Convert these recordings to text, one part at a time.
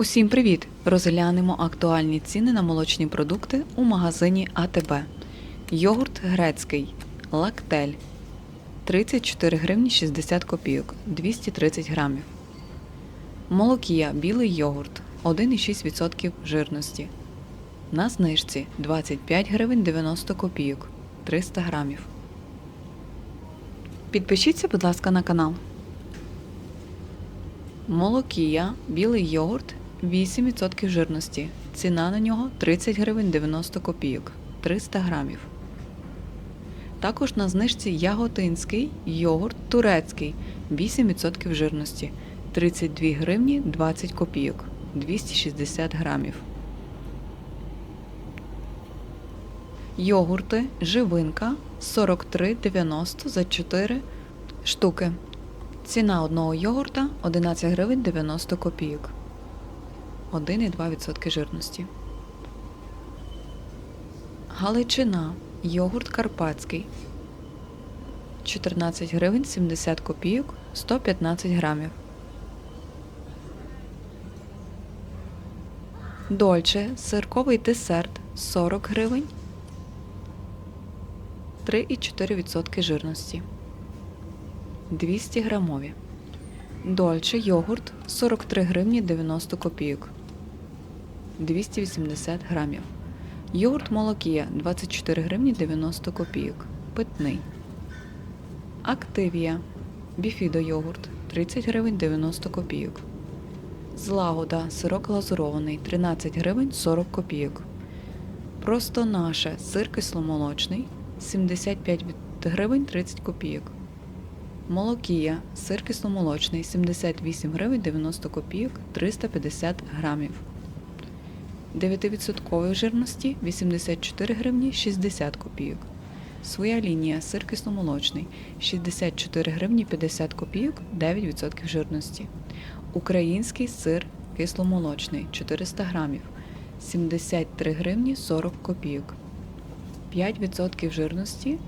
Усім привіт! Розглянемо актуальні ціни на молочні продукти у магазині АТБ. Йогурт грецький Лактель 34 гривні 60 копійок 230 грамів. Молокія білий йогурт 1,6% жирності. На знижці 25 гривень 90 копійок 300 грамів. Підпишіться, будь ласка, на канал. Молокія, білий йогурт 8% жирності. Ціна на нього 30 гривень 90 копійок 300 грамів. Також на знижці яготинський йогурт турецький 8% жирності 32 гривні 20 копійок 260 грамів. Йогурти живинка 43,90 за 4 штуки. Ціна одного йогурта 11 гривень 90 копійок. 1,2% жирності. Галичина. Йогурт карпатський. 14 гривень 70 копійок 115 грамів. Дольче. Сирковий десерт 40 гривень 3,4% жирності. 200 грамові. Дольче йогурт 43 гривні 90 копійок. 280 грамів. Йогурт молокія 24 гривні 90 копійок. Питний. Активія. Біфідо йогурт 30 гривень 90 копійок. Злагода сирок глазурований 13 гривень 40 копійок. Просто наше сир кисломолочний 75 гривень 30 копійок. Молокія, сир кисломолочний 78 гривень 90 копійок 350 грамів. 9% жирності 84 гривні 60 копійок. Своя лінія сир кисломолочний 64 гривні 50 копійок 9% жирності. Український сир кисломолочний 400 грамів 73 гривні 40 копійок. 5% жирності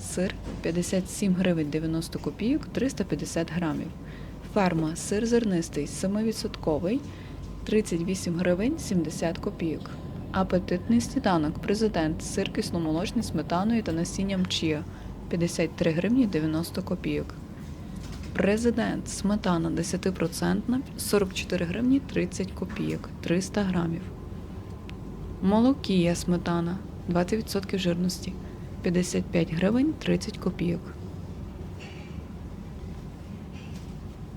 сир 57 гривень 90 копійок 350 грамів. Ферма сир зернистий 7% 38 гривень 70 копійок. Апетитний сніданок. Президент. Сир кисломолочний з сметаною та насінням чия. 53 гривні 90 копійок. Президент. Сметана 10% 44 гривні 30 копійок. 300 грамів. Молокія сметана. 20% жирності. 55 гривень 30 копійок.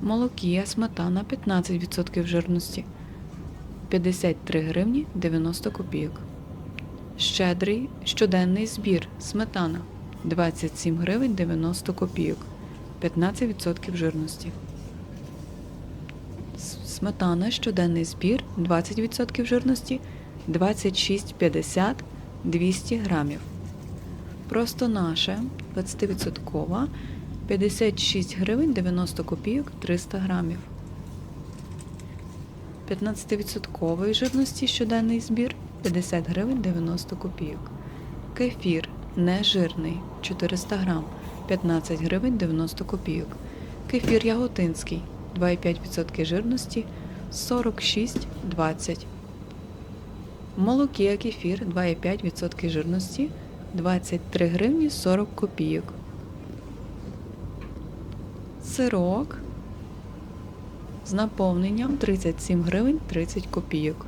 Молокія сметана. 15% жирності 53 гривні 90 копійок. Щедрий щоденний збір сметана 27 гривень 90 копійок 15% жирності. Сметана щоденний збір 20% жирності 26,50 200 грамів. Просто наше 20% 56 гривень 90 копійок 300 грамів. 15% жирності щоденний збір 50 гривень 90 копійок. Кефір нежирний 400 грам 15 гривень 90 копійок. Кефір яготинський 2,5% жирності 46,20. Молокія кефір 2,5% жирності 23 гривні 40 копійок. Сирок з наповненням 37 гривень 30 копійок.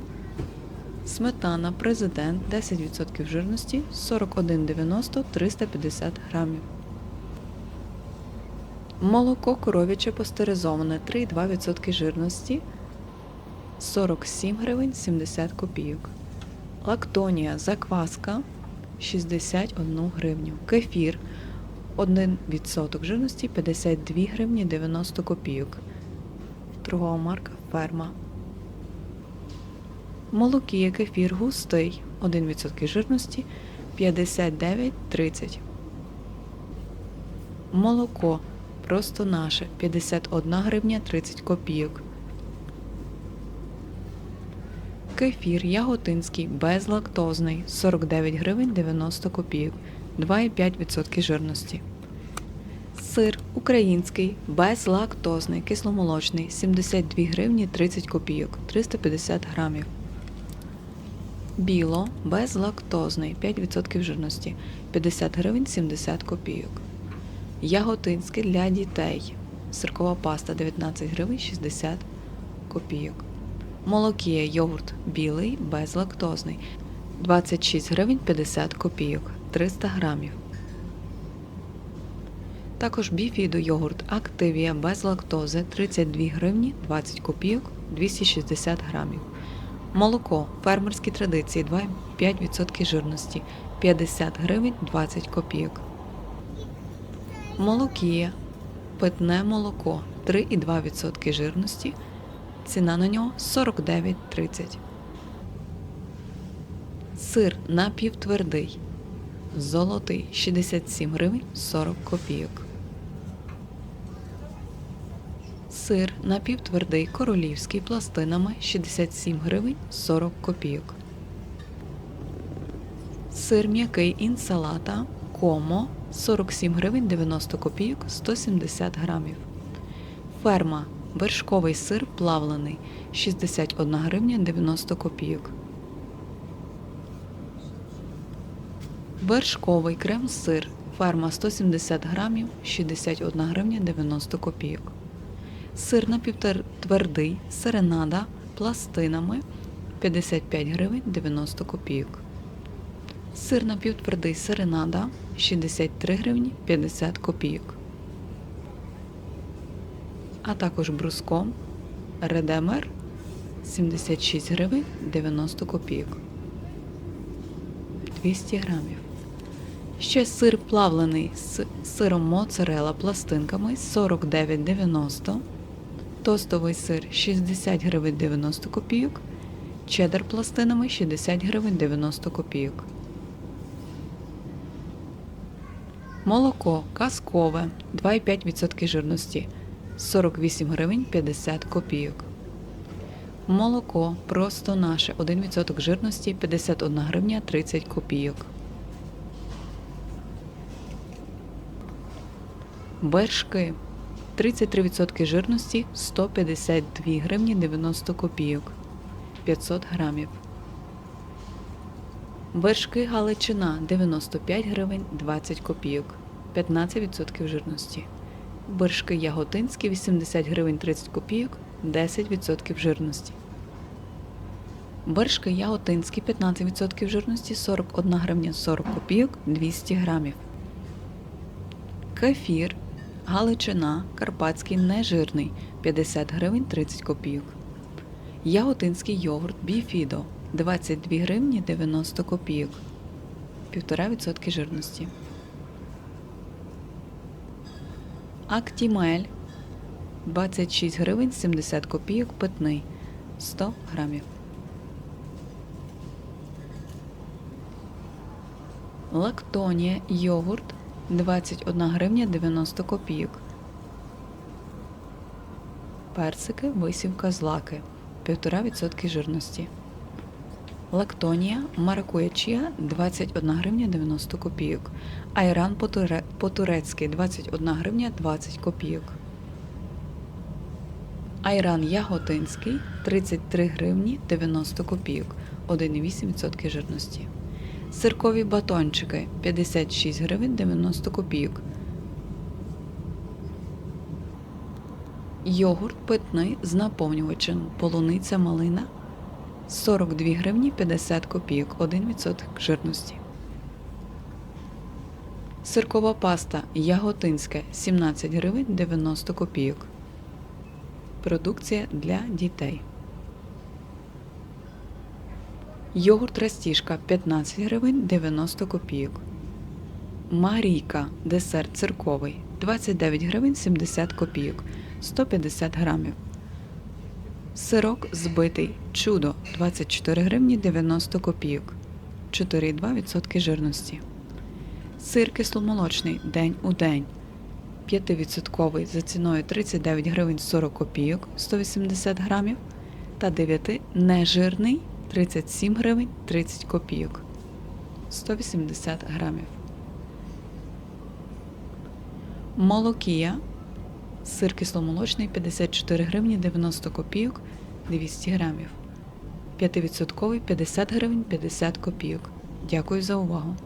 Сметана президент 10% жирності 41,90 350 грамів. Молоко коров'яче пастеризоване 3,2% жирності 47 гривень 70 копійок. Лактонія закваска 61 гривню. Кефір 1% жирності 52 гривні 90 копійок. Торгова марка Ферма. Молокія кефір густий 1% жирності 59,30. Молоко просто наше 51 гривня 30 копійок. Кефір яготинський безлактозний 49 гривень 90 копійок 2,5% жирності. Сир український, безлактозний, кисломолочний 72 гривні 30 копійок 350 грамів. Біло безлактозний 5% жирності 50 гривень 70 копійок. Яготинський для дітей. Сиркова паста 19 гривень 60 копійок. Молокія йогурт білий безлактозний 26 гривень 50 копійок 300 грамів. Також біфідо йогурт Активія без лактози 32 гривні 20 копійок 260 грамів. Молоко фермерські традиції 2,5% жирності 50 гривень 20 копійок. Молокія питне молоко 3,2% жирності. Ціна на нього 49,30. Сир напівтвердий. Золотий 67 гривень 40 копійок. Сир напівтвердий королівський пластинами 67 гривень 40 копійок. Сир м'який інсалата комо 47 гривень 90 копійок 170 грамів. Ферма вершковий сир плавлений 61 гривня 90 копійок. Вершковий крем-сир ферма 170 грамів 61 гривня 90 копійок. Сир напівтвердий серенада пластинами 55 гривень 90 копійок. Сир напівтвердий серенада 63 гривні 50 копійок. А також бруском редемер 76 гривень 90 копійок. 200 грамів. Ще сир плавлений з сиром моцарела пластинками 49,90. Тостовий сир 60 гривень 90 копійок. Чеддер пластинами 60 гривень 90 копійок. Молоко казкове 2,5% жирності 48 гривень 50 копійок. Молоко просто наше 1% жирності 51 гривня 30 копійок. Вершки 33% жирності 152 гривні 90 копійок 500 грамів. Вершки Галичина 95 гривень 20 копійок 15% жирності. Вершки Яготинські 80 гривень 30 копійок 10% жирності. Вершки Яготинські 15% жирності 41 гривня 40 копійок 200 грамів. Кефір Галичина Карпатський нежирний 50 гривень 30 копійок. Яготинський йогурт Біфідо 22 гривні 90 копійок 1,5% жирності. Актімель 26 гривень 70 копійок питний 100 грамів. Лактонія йогурт 21 гривня 90 копійок. Персики, висівка злаки 1,5% жирності. Лактонія маракуя чия 21 гривня 90 копійок. Айран по-туре- по-турецьки 21 гривня 20 копійок. Айран яготинський 33 гривні 90 копійок 1,8% жирності. Сиркові батончики 56 гривень 90 копійок. Йогурт питний з наповнювачем полуниця малина 42 гривні 50 копійок 1% жирності. Сиркова паста яготинська 17 гривень 90 копійок. Продукція для дітей. Йогурт Растішка 15 гривень 90 копійок. Марійка десерт цирковий 29 гривень 70 копійок 150 грамів. Сирок збитий чудо 24 гривні 90 копійок 4,2% жирності. Сир кисломолочний день у день 5% за ціною 39 гривень 40 копійок 180 грамів та 9 нежирний 37 гривень 30 копійок 180 грамів. Молокія. Сир кисломолочний 54 гривні 90 копійок 200 грамів. 5% 50 гривень 50 копійок. Дякую за увагу.